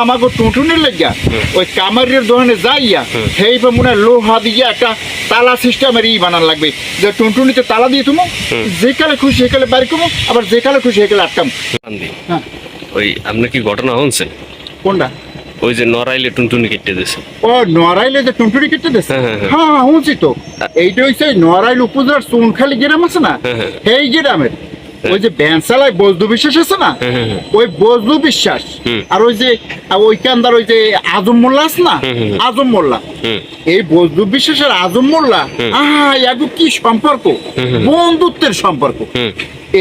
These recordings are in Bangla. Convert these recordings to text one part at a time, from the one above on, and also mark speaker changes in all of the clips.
Speaker 1: আমাকে টুনটুনির লেগা ওই কামারের দোকানে যাইয়া সেই মনে লোহা দিয়ে একটা তালা সিস্টেমের ই বানান লাগবে। যে টুনটুনিতে তালা দিয়ে তুমি যেকালে খুশি সেকালে বাড়ি কমো আবার যেকালে খুশি সেকালে আটকাম। হ্যাঁ।
Speaker 2: ওই আপনার কি ঘটনা হচ্ছে
Speaker 1: কোনটা?
Speaker 2: ওই যে নড়াইলে টুনটুনি কেটে দিছে।
Speaker 1: ও নড়াইলে যে টুনটুনি কেটে দিচ্ছে
Speaker 2: হ্যাঁ, হ্যাঁ, হ্যাঁ।
Speaker 1: হ্যাঁ হ্যাঁ হুঁচি তো। এইটা হচ্ছে নড়াইল উপজেলার চুনখালি গ্রাম আছে না। সেই গ্রামের। ওই যে ব্যানসালায় বজদু বিশ্বাস আছে না। ওই বজদু বিশ্বাস। আর ওই যে ওই কান্দার ওই যে আজম মোল্লা আছে না। আজম মোল্লা। এই বজদু বিশ্বাসের আজম মোল্লা আহা এগো কি সম্পর্ক? বন্ধুত্বের সম্পর্ক।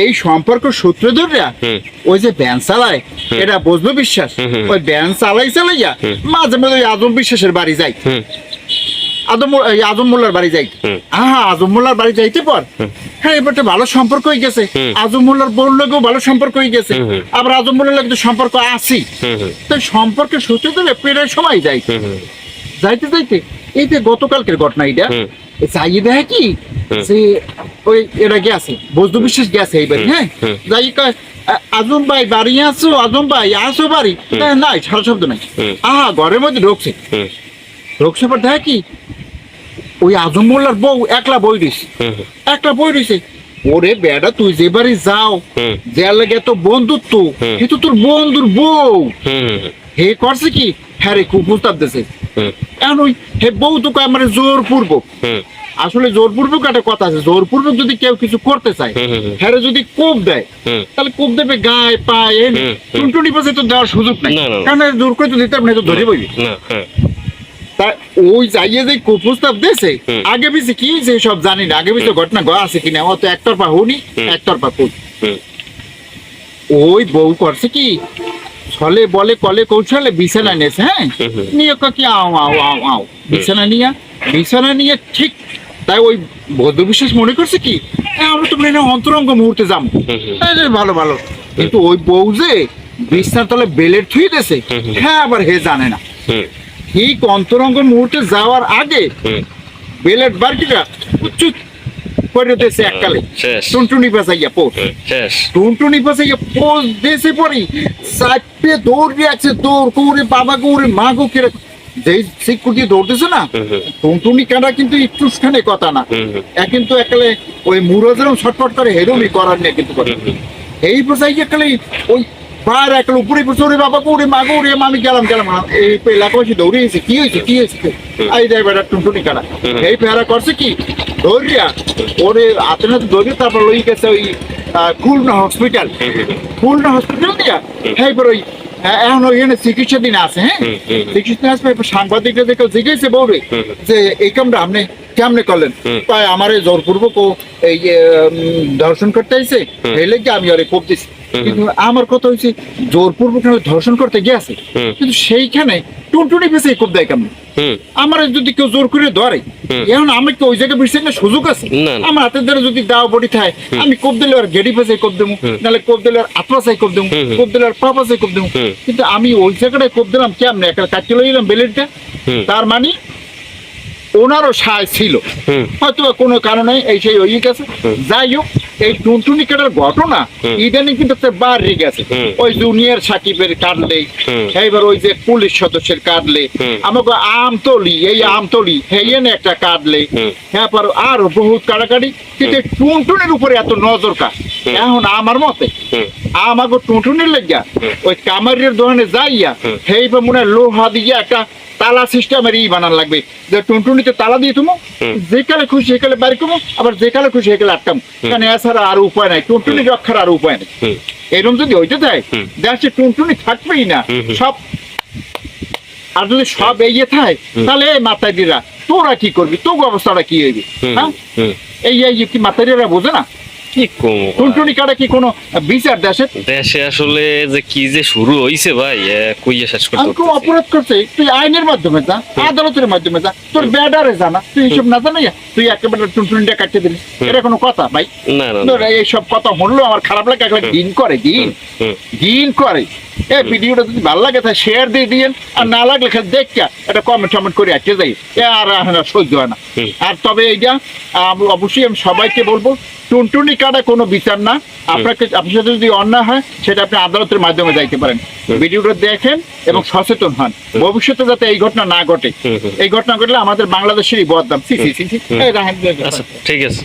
Speaker 1: এই সম্পর্ক সূত্র
Speaker 2: ধরিয়া
Speaker 1: ওই যে ব্যান চালায় এটা বজলু বিশ্বাস। ওই ব্যান চালাই চালাইয়া মাঝে মাঝে ওই আজম বিশ্বাসের বাড়ি যাই
Speaker 2: হুম।
Speaker 1: আদম এই আজম মোল্লার বাড়ি যাই
Speaker 2: হুম।
Speaker 1: আজম মোল্লার বাড়ি যাইতে পর? হ্যাঁ এবার ভালো সম্পর্ক হয়ে গেছে।
Speaker 2: হুম।
Speaker 1: আজম মোল্লার বোন লগেও ভালো সম্পর্ক হয়ে গেছে।
Speaker 2: হুম, হুম।
Speaker 1: আবার আজম মোল্লার লাগে সম্পর্ক আছি
Speaker 2: হুম হুম।
Speaker 1: তো সম্পর্কে সূত্র ধরে সময় যাই
Speaker 2: হুম হুম।
Speaker 1: যাইতে যাইতে এই যে গতকালকের ঘটনা এটা। যাইয়ে দেখে কি। যে ওই এরা গেছে বজদু বিশ্বাস গেছে এইবার হ্যাঁ? যাই কয় আজম ভাই বাড়ি আছো আজম ভাই আসো বাড়ি? নাই সারা শব্দ নাই। আহা ঘরের মধ্যে ঢুকছে। ঢুকছে পর দেখে কি? ওই আজম মোল্লার বউ একলা বই রয়েছে
Speaker 2: হুম
Speaker 1: বই রয়েছে ওরে বেটা তুই যে বাড়ি যাও যে লাগে এত বন্ধুত্ব কিন্তু তোর বন্ধুর বউ। হে করছে কি? হ্যাঁ রে খুব প্রস্তাব দিছে।
Speaker 2: হুম।
Speaker 1: এখন ওই হে বউ তো আমার জোর পূর্বক আসলে জোরপূর্বক একটা কথা আছে জোরপূর্বক যদি কেউ কিছু করতে চায়। হ্যাঁ যদি কোপ দেয় তাহলে কোপ দেবে গায়ে পায়ে। টুনটুনি পাশে তো দেওয়ার সুযোগ নাই। কারণ জোর করে তো দিতে আপনি তো ধরে বইবি। তা ওই যাইয়ে যে কুপ্রস্তাব দিয়েছে আগে পিছে কি যে সব জানি না আগে পিছে ঘটনা আছে কিনা ও তো একতরফা হুনি একতরফা ওই বউ করছে কি ছলে বলে কলে কৌশলে বিছানা নিয়েছে হ্যাঁ। নিয়ে কি আও আও আও আও বিছানা নিয়ে বিছানা নিয়ে ঠিক তাই ওই বৌদ্ধ বিশ্বাস মনে করছে কি আমরা তো মনে অন্তরঙ্গ মুহূর্তে যাব। ভালো ভালো। কিন্তু ওই বউ যে বিছানার তলে বেলের থুই দেছে
Speaker 2: হুম।
Speaker 1: হ্যাঁ আবার হে জানে না। ঠিক অন্তরঙ্গ মুহূর্তে যাওয়ার আগে বেলের বারকিটা উচ্চ করে দিয়েছে এককালে। টুনটুনি পোষ পোষ দিয়েছে দৌড় দিয়েছে দৌড় কৌড়ে বাবা কৌড়ে মা গো কেরে যেই সিকিউরিটি দৌড়তেছে না। টুনটুনি কাটা কিন্তু কথা না। এ কিন্তু একালে ওই ছটফট করে হেরোমি করার কিন্তু করে। এই বসাই একালে ওই বার একালে উপরে বসে বাবা কৌড়ে মা গৌড়ে আমি গেলাম গেলাম। এই এলাকা বসে দৌড়ে এসে কি হয়েছে কি হয়েছে এই বেটা টুনটুনি কাটা। এই পেয়ারা করছে কি? দৌড়িয়া ওরে হাতে হাতে দৌড়িয়ে তারপর লই গেছে ওই খুলনা হসপিটাল। খুলনা হসপিটাল দিয়া? হ্যাঁ ওই এখন ওইখানে চিকিৎসা দিন আছে হ্যাঁ। চিকিৎসা আসবে এবার সাংবাদিকরা দেখে জিজ্ঞেসে
Speaker 2: হুম।
Speaker 1: যে এই কামটা আপনি কেমনে করলেন। তাই আমার এই জোরপূর্বক এই উম, করতে আইছে। এই লেগে আমি ওরে কোপ দিছি। কিন্তু আমার কথা হয়েছে জোরপূর্বক ধর্ষণ করতে গিয়েছে কিন্তু সেইখানে টুনটুনি বেশি কোপ দেয় কেমন? আমার যদি কেউ জোর করে ধরে এখন আমি কি ওই জায়গায় বেশি না সুযোগ আছে। আমার হাতের দ্বারা যদি দাও বডি থাকে আমি কোপ দিলে আর গেডি পাশে কোপ দেবো নাহলে কোপ দিলে আর আত্মাশাই কোপ দেবো। কোপ দিলে আর পা পাশে কোপ দেবো। কিন্তু আমি ওই জায়গাটায় কোপ দিলাম কেমনে? একটা কাটতে লইলাম বেলেটটা। তার মানে ওনারও সায় ছিল। হয়তো কোনো কারণে এই সেই হয়ে গেছে। যাই হোক এই টুনটুনি কাটার ঘটনা। ইদানিং কিন্তু বাড়ি গেছে। ওই জুনিয়র সাকিবের কাটলে। এইবার ওই যে পুলিশ সদস্যের কাটলে আমাকে আমতলি এই আমতলি হেয়েন একটা কাটলে হ্যাঁ পর আরও বহুত কাটাকাটি কিন্তু টুনটুনির উপরে এত নজর কার? এখন আমার মতে আমাকে টুনটুনির লেগা ওই কামারের দোকানে যাইয়া সেই মনে লোহা দিয়ে একটা তালা সিস্টেমের ই বানান লাগবে। যে টুনটুনিতে তালা দিয়ে তুমি
Speaker 2: হুম।
Speaker 1: যেকালে খুশি সেকালে বাড়ি কমো আবার যেকালে খুশি সেকালে আটকাম। কারণ এছাড়া আর উপায় নাই টুনটুনি রক্ষার আর উপায় নেই। এরকম যদি হইতে। দেখছে টুনটুনি থাকবেই না। সব আর যদি সব এগিয়ে থাকে তাহলে এই মাথায় দিরা তোরা কি করবি? তোর অবস্থাটা কি হইবে? হ্যাঁ? এই কি মাথায় দিরা বোঝে না?
Speaker 2: কি
Speaker 1: টুনটুনি কাটা কি কোনো বিচার দেশের
Speaker 2: দেশে আসলে যে কি যে শুরু হইছে ভাই কইয়া শেষ করতে
Speaker 1: আমি কেউ
Speaker 2: পারতেছি না।
Speaker 1: অপরাধ করছে তুই আইনের মাধ্যমে যা আদালতের মাধ্যমে যা তোর ব্যাডারে জানা তুই না তুই একেবারে টুনটুনিটা কাটতে দিলি। এটা কোনো কথা ভাই?
Speaker 2: না না
Speaker 1: কথা আমার খারাপ লাগে একবার দিন করে দিন। দিন করে। এই ভিডিওটা যদি ভালো লাগে তাহলে শেয়ার দিয়ে দিয়েন আর না লাগলে দেখা কমেন্ট টমেন্ট করে আটকে যাই আর সহ্য হয় না। আর তবে এইটা অবশ্যই আমি সবাইকে বলব টুনটুনি কাটা কোনো বিচার না। আপনাকে আপনার সাথে যদি অন্যায় হয় সেটা আপনি আদালতের মাধ্যমে যাইতে পারেন। ভিডিওটা দেখেন এবং সচেতন হন। ভবিষ্যতে যাতে এই ঘটনা না ঘটে। এই ঘটনা ঘটলে আমাদের বাংলাদেশেরই বদনাম।
Speaker 2: আচ্ছা ঠিক আছে।